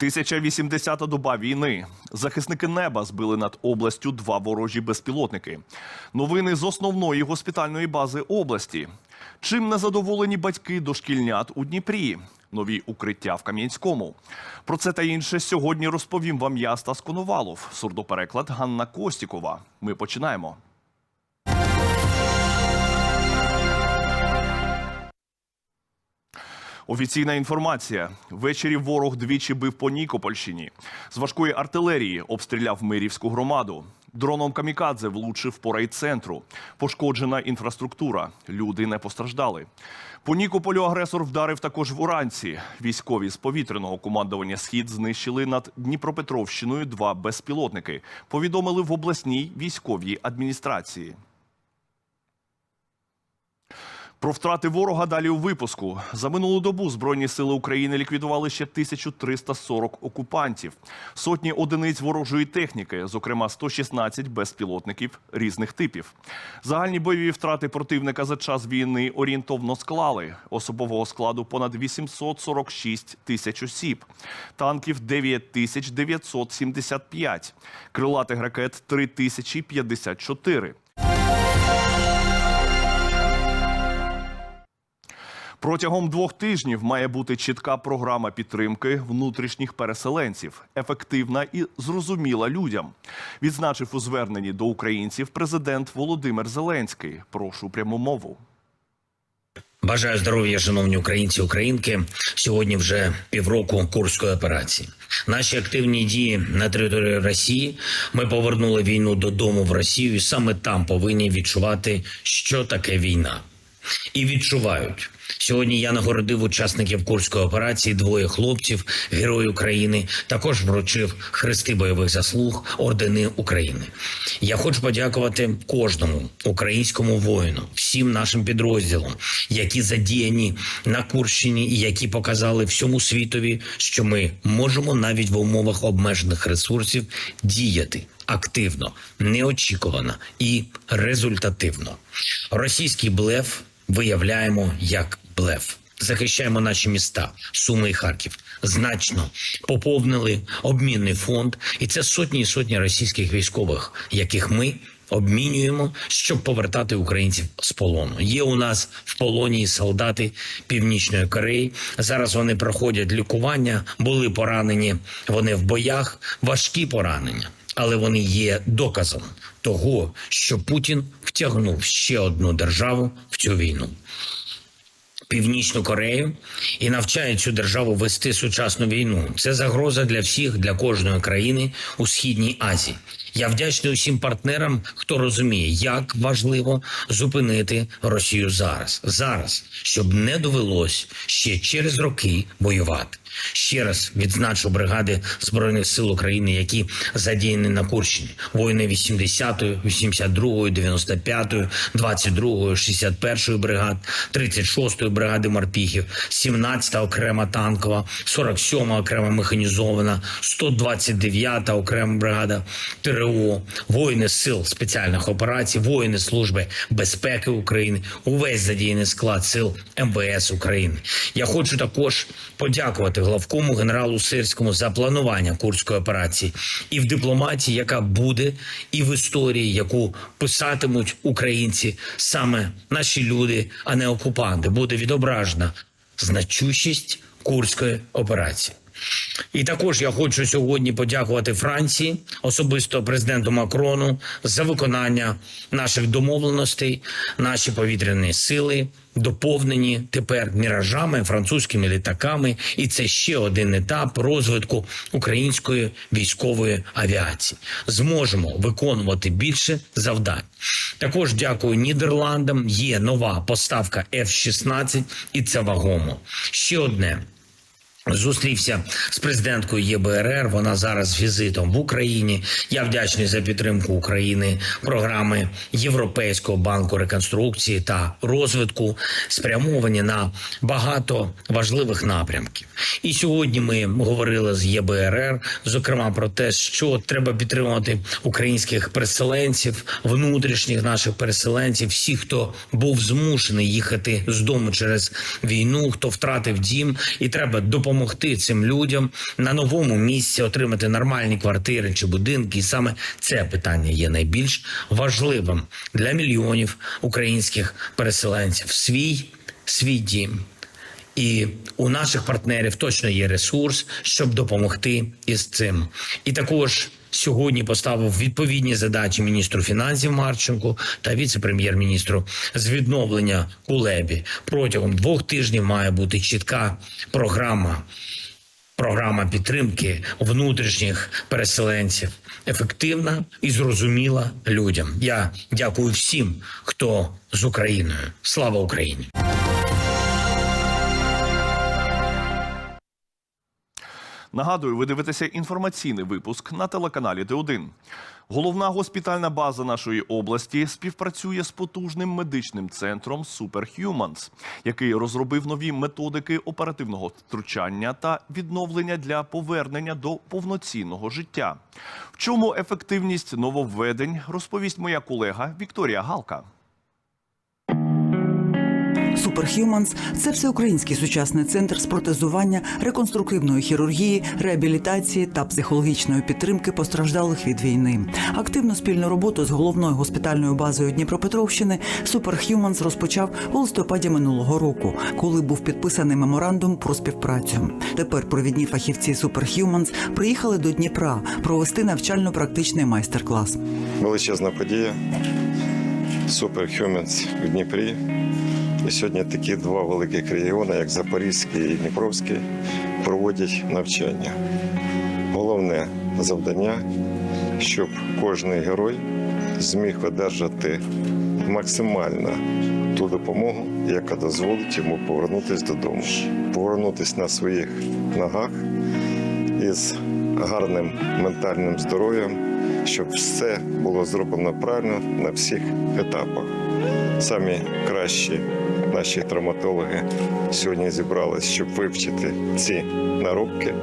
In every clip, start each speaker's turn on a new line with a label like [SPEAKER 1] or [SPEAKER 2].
[SPEAKER 1] 1080-та доба війни. Захисники неба збили над областю два ворожі безпілотники. Новини з основної госпітальної бази області. Чим незадоволені батьки дошкільнят у Дніпрі? Нові укриття в Кам'янському. Про це та інше сьогодні розповім вам я Стас Коновалов. Сурдопереклад Ганна Костікова. Ми починаємо. Офіційна інформація. Ввечері ворог двічі бив по Нікопольщині. З важкої артилерії обстріляв Мирівську громаду. Дроном камікадзе влучив по райцентру. Пошкоджена інфраструктура. Люди не постраждали. По Нікополю агресор вдарив також вранці. Військові з повітряного командування Схід знищили над Дніпропетровщиною два безпілотники. Повідомили в обласній військовій адміністрації. Про втрати ворога далі у випуску. За минулу добу Збройні сили України ліквідували ще 1340 окупантів, сотні одиниць ворожої техніки, зокрема 116 безпілотників різних типів. Загальні бойові втрати противника за час війни орієнтовно склали особового складу понад 846 тисяч осіб, танків 9975, крилатих ракет 3054. Протягом двох тижнів має бути чітка програма підтримки внутрішніх переселенців, ефективна і зрозуміла людям. Відзначив у зверненні до українців президент Володимир Зеленський. Прошу пряму мову.
[SPEAKER 2] Бажаю здоров'я, шановні українці, українки. Сьогодні вже півроку курської операції. Наші активні дії на території Росії. Ми повернули війну додому в Росію, і саме там повинні відчувати, що таке війна, і відчувають. Сьогодні я нагородив учасників курської операції двоє хлопців, герої України. Також вручив хрести бойових заслуг ордени України. Я хочу подякувати кожному українському воїну, всім нашим підрозділам, які задіяні на Курщині і які показали всьому світові, що ми можемо навіть в умовах обмежених ресурсів діяти активно, неочікувано і результативно. Російський блеф виявляємо як блеф. Захищаємо наші міста, Суми і Харків. Значно поповнили обмінний фонд, і це сотні і сотні російських військових, яких ми обмінюємо, щоб повертати українців з полону. Є у нас в полоні солдати Північної Кореї. Зараз вони проходять лікування, були поранені. Вони в боях, важкі поранення. Але вони є доказом того, що Путін втягнув ще одну державу в цю війну. Північну Корею і навчає цю державу вести сучасну війну. Це загроза для всіх, для кожної країни у східній Азії. Я вдячний усім партнерам, хто розуміє, як важливо зупинити Росію зараз, зараз, щоб не довелось ще через роки воювати. Ще раз відзначу бригади збройних сил України, які задіяні на Курщині. Воїни 80-ї, 82-ї, 95-ї, 22-ї, 61-ї бригад, 36-ї бригади морпіхів, 17-та окрема танкова, 47-та окрема механізована, 129-та окрема бригада ТРО, воїни сил спеціальних операцій, воїни служби безпеки України, увесь задіяний склад сил МВС України. Я хочу також подякувати главкому генералу Сирському за планування курської операції і в дипломатії, яка буде, і в історії, яку писатимуть українці, саме наші люди, а не окупанти, буде відображена значущість курської операції. І також я хочу сьогодні подякувати Франції, особисто президенту Макрону, за виконання наших домовленостей, наші повітряні сили доповнені тепер міражами, французькими літаками, і це ще один етап розвитку української військової авіації. Зможемо виконувати більше завдань. Також дякую Нідерландам. Є нова поставка F-16, і це вагомо. Ще одне. Зустрівся з президенткою ЄБРР. Вона зараз візитом в Україні. Я вдячний за підтримку України програми Європейського банку реконструкції та розвитку, спрямовані на багато важливих напрямків. І сьогодні ми говорили з ЄБРР, зокрема про те, що треба підтримувати українських переселенців, внутрішніх наших переселенців, всіх, хто був змушений їхати з дому через війну, хто втратив дім, і треба допомагати допомогти цим людям на новому місці отримати нормальні квартири чи будинки. І саме це питання є найбільш важливим для мільйонів українських переселенців. Свій свій дім. І у наших партнерів точно є ресурс, щоб допомогти із цим. І також сьогодні поставив відповідні задачі міністру фінансів Марченку та віце-прем'єр-міністру з відновлення Кулебі. Протягом двох тижнів має бути чітка програма. Програма підтримки внутрішніх переселенців ефективна і зрозуміла людям. Я дякую всім, хто з Україною. Слава Україні!
[SPEAKER 1] Нагадую, ви дивитеся інформаційний випуск на телеканалі Т1. Головна госпітальна база нашої області співпрацює з потужним медичним центром Superhumans, який розробив нові методики оперативного втручання та відновлення для повернення до повноцінного життя. В чому ефективність нововведень розповість моя колега Вікторія Галка.
[SPEAKER 3] Superhumans – це всеукраїнський сучасний центр з протезування, реконструктивної хірургії, реабілітації та психологічної підтримки постраждалих від війни. Активну спільну роботу з головною госпітальною базою Дніпропетровщини Superhumans розпочав у листопаді минулого року, коли був підписаний меморандум про співпрацю. Тепер провідні фахівці Superhumans приїхали до Дніпра провести навчально-практичний майстер-клас.
[SPEAKER 4] величезна подія. Superhumans в Дніпрі. І сьогодні такі два великих регіони, як Запорізький і Дніпровський, проводять навчання. Головне завдання, щоб кожен герой зміг одержати максимально ту допомогу, яка дозволить йому повернутися додому, повернутися на своїх ногах із гарним ментальним здоров'ям, щоб все було зроблено правильно на всіх етапах. Самі кращі наші травматологи сьогодні зібрались, щоб вивчити ці наробки,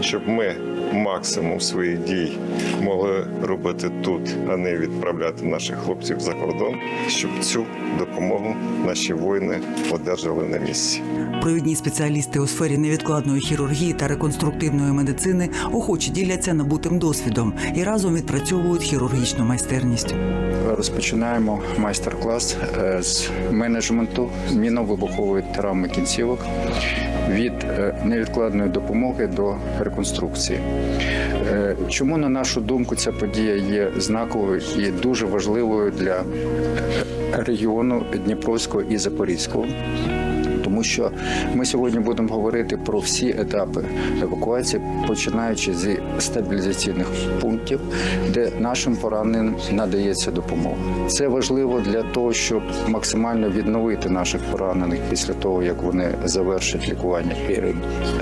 [SPEAKER 4] щоб ми максимум своїх дій могли робити тут, а не відправляти наших хлопців за кордон, щоб цю допомогу наші воїни одержали на місці.
[SPEAKER 3] Провідні спеціалісти у сфері невідкладної хірургії та реконструктивної медицини охоче діляться набутим досвідом і разом відпрацьовують хірургічну майстерність.
[SPEAKER 5] Розпочинаємо майстер-клас е, з менеджменту мінно-вибухової травми кінцівок від е, невідкладної допомоги до реконструкції. Е, Чому, на нашу думку, ця подія є знаковою і дуже важливою для регіону Дніпровського і Запорізького? Тому що ми сьогодні будемо говорити про всі етапи евакуації, починаючи зі стабілізаційних пунктів, де нашим пораненим надається допомога. Це важливо для того, щоб максимально відновити наших поранених після того, як вони завершать лікування і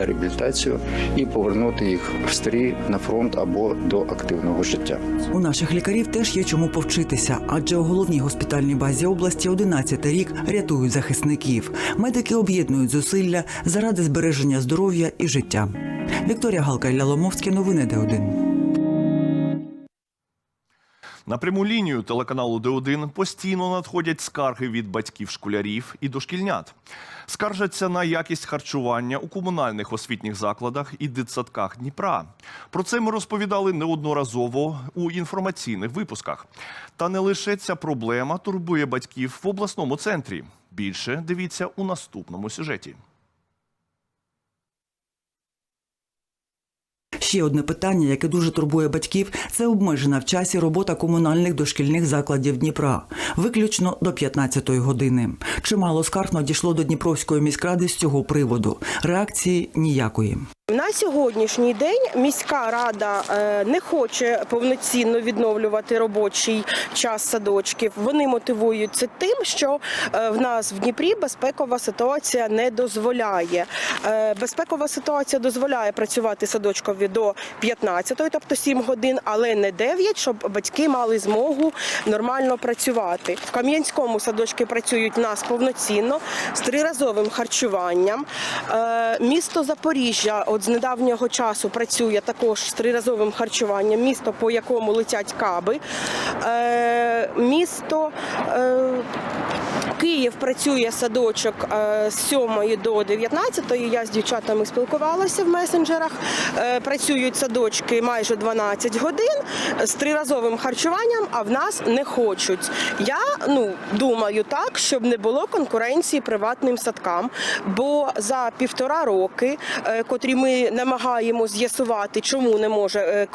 [SPEAKER 5] реабілітацію, і повернути їх в стрій на фронт або до активного життя.
[SPEAKER 3] У наших лікарів теж є чому повчитися, адже у головній госпітальній базі області 11 рік рятують захисників. Медики об'єднують зусилля заради збереження здоров'я і життя. Вікторія Галка Ілля новини Д1.
[SPEAKER 1] На пряму лінію телеканалу Д1 постійно надходять скарги від батьків школярів і дошкільнят. Скаржаться на якість харчування у комунальних освітніх закладах і дитсадках Дніпра. Про це ми розповідали неодноразово у інформаційних випусках. Та не лише ця проблема турбує батьків в обласному центрі. Більше дивіться у наступному сюжеті.
[SPEAKER 3] Ще одне питання, яке дуже турбує батьків, це обмежена в часі робота комунальних дошкільних закладів Дніпра, виключно до 15-ї години. Чимало скарг надійшло до Дніпровської міськради з цього приводу. Реакції ніякої.
[SPEAKER 6] На сьогоднішній день міська рада е, не хоче повноцінно відновлювати робочий час садочків. Вони мотивують це тим, що е, в нас в Дніпрі безпекова ситуація не дозволяє. Е, Безпекова ситуація дозволяє працювати садочкові до 15, тобто 7 годин, але не 9, щоб батьки мали змогу нормально працювати. В Кам'янському садочки працюють нас повноцінно з триразовим харчуванням. Місто Запоріжжя, от з недавнього часу працює також з триразовим харчуванням, місто, по якому летять каби. Е, місто е, Київ працює садочок е, з 7 до 19. Я з дівчатами спілкувалася в месенджерах. Е, Працюють садочки майже 12 годин з триразовим харчуванням, а в нас не хочуть. Я ну думаю так, щоб не було конкуренції приватним садкам. Бо за півтора роки, е, котрі ми намагаємося з'ясувати, чому не може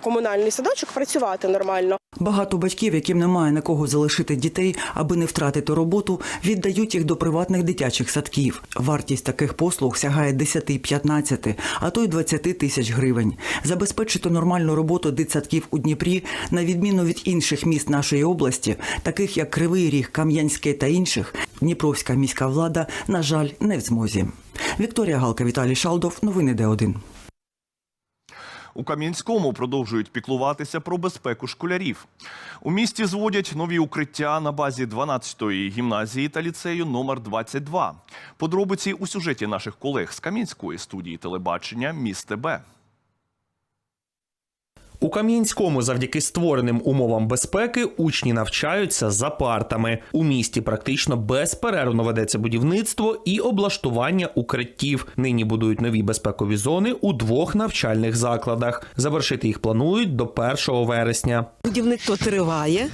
[SPEAKER 6] комунальний садочок працювати нормально.
[SPEAKER 3] Багато батьків, яким немає на кого залишити дітей, аби не втратити роботу, віддають їх до приватних дитячих садків. Вартість таких послуг сягає 10-15, а то й 20 тисяч гривень. Забезпечити нормальну роботу дитсадків у Дніпрі, на відміну від інших міст нашої області, таких як Кривий Ріг, Кам'янське та інших, Дніпровська міська влада, на жаль, не в змозі. Вікторія Галка, Віталій Шалдов. Новини Д1.
[SPEAKER 1] У Кам'янському продовжують піклуватися про безпеку школярів. У місті зводять нові укриття на базі 12-ї гімназії та ліцею номер 22. Подробиці у сюжеті наших колег з Кам'янської студії телебачення Міст ТБ.
[SPEAKER 7] У Кам'янському завдяки створеним умовам безпеки учні навчаються за партами. У місті практично безперервно ведеться будівництво і облаштування укриттів. Нині будують нові безпекові зони у двох навчальних закладах. Завершити їх планують до 1 вересня.
[SPEAKER 8] Будівництво триває,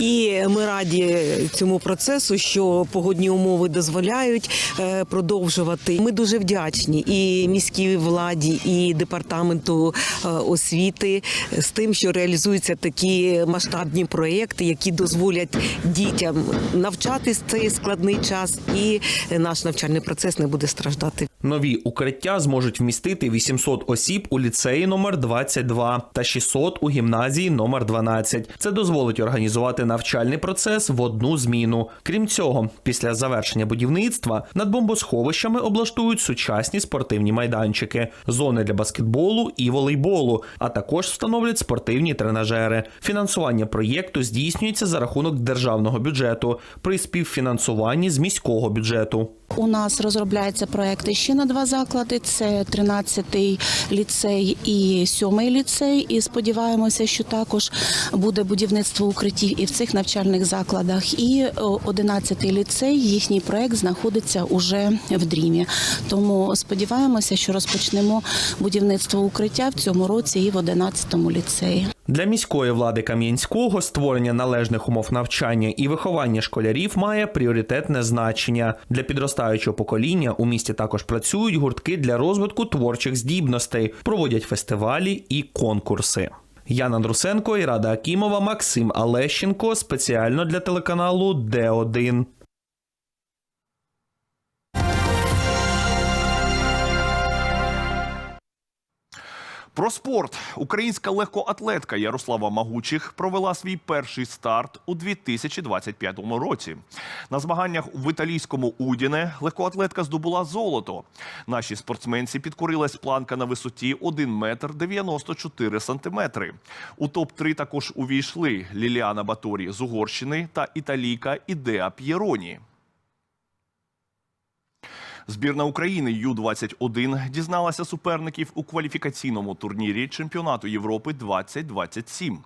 [SPEAKER 8] і ми раді цьому процесу, що погодні умови дозволяють е, продовжувати. Ми дуже вдячні і міській владі, і департаменту е, освіти з тим, що реалізуються такі масштабні проекти, які дозволять дітям навчатись цей складний час, і наш навчальний процес не буде страждати.
[SPEAKER 7] Нові укриття зможуть вмістити 800 осіб у ліцеї номер 22 та 600 у гімназії номер 12. Це дозволить організувати навчальний процес в одну зміну. Крім цього, після завершення будівництва над бомбосховищами облаштують сучасні спортивні майданчики, зони для баскетболу і волейболу, а також встановлять спортивні тренажери. Фінансування проєкту здійснюється за рахунок державного бюджету при співфінансуванні з міського бюджету.
[SPEAKER 9] У нас розробляються проекти ще на два заклади: це 13-й ліцей і 7-й ліцей. І сподіваємося, що також буде будівництво укриттів і в цих навчальних закладах. І о, 11-й ліцей, їхній проект знаходиться уже в Дрімі. Тому сподіваємося, що розпочнемо будівництво укриття в цьому році і в 11-му ліцеї.
[SPEAKER 7] Для міської влади Кам'янського створення належних умов навчання і виховання школярів має пріоритетне значення. Для підростаючого покоління у місті також працюють гуртки для розвитку творчих здібностей, проводять фестивалі і конкурси. Яна Андрусенко і Рада Акімова, Максим Алещенко спеціально для телеканалу Д1.
[SPEAKER 1] Про спорт українська легкоатлетка Ярослава Магучих провела свій перший старт у 2025 році. На змаганнях в італійському Удіне легкоатлетка здобула золото. Наші спортсменці підкорилась планка на висоті 1 метр 94 сантиметри. У топ 3 також увійшли Ліліана Баторі з Угорщини та італійка Ідеа П'єроні. Збірна України Ю-21 дізналася суперників у кваліфікаційному турнірі чемпіонату Європи 2027.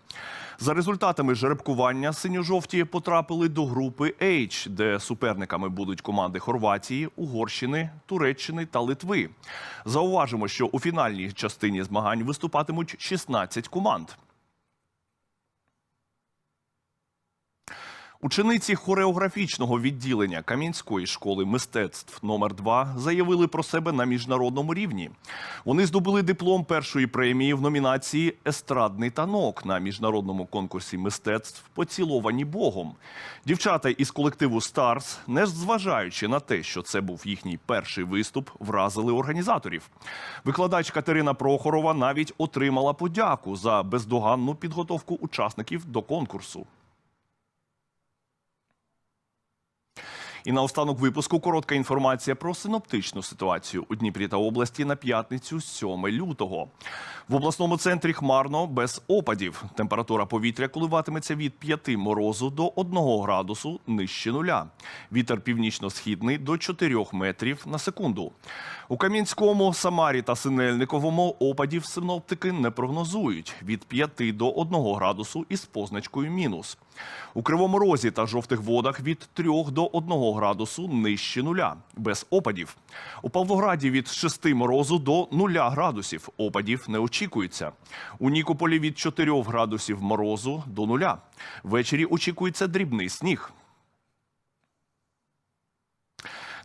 [SPEAKER 1] За результатами жеребкування синьо-жовті потрапили до групи H, де суперниками будуть команди Хорватії, Угорщини, Туреччини та Литви. Зауважимо, що у фінальній частині змагань виступатимуть 16 команд. Учениці хореографічного відділення Кам'янської школи мистецтв номер 2 заявили про себе на міжнародному рівні. Вони здобули диплом першої премії в номінації Естрадний танок на міжнародному конкурсі мистецтв Поціловані Богом. Дівчата із колективу Старс, не зважаючи на те, що це був їхній перший виступ, вразили організаторів. Викладач Катерина Прохорова навіть отримала подяку за бездоганну підготовку учасників до конкурсу. І наостанок випуску коротка інформація про синоптичну ситуацію у Дніпрі та області на п'ятницю 7 лютого. В обласному центрі хмарно без опадів. Температура повітря коливатиметься від 5 морозу до 1 градусу нижче нуля. Вітер північно-східний до 4 метрів на секунду. У Кам'янському, Самарі та Синельниковому опадів синоптики не прогнозують від 5 до 1 градусу із позначкою мінус. У Кривому Розі та жовтих водах від 3 до 1 градусу нижче нуля, без опадів. У Павлограді від 6 морозу до 0 градусів. Опадів не очікується. У Нікополі від 4 градусів морозу до нуля. Ввечері очікується дрібний сніг.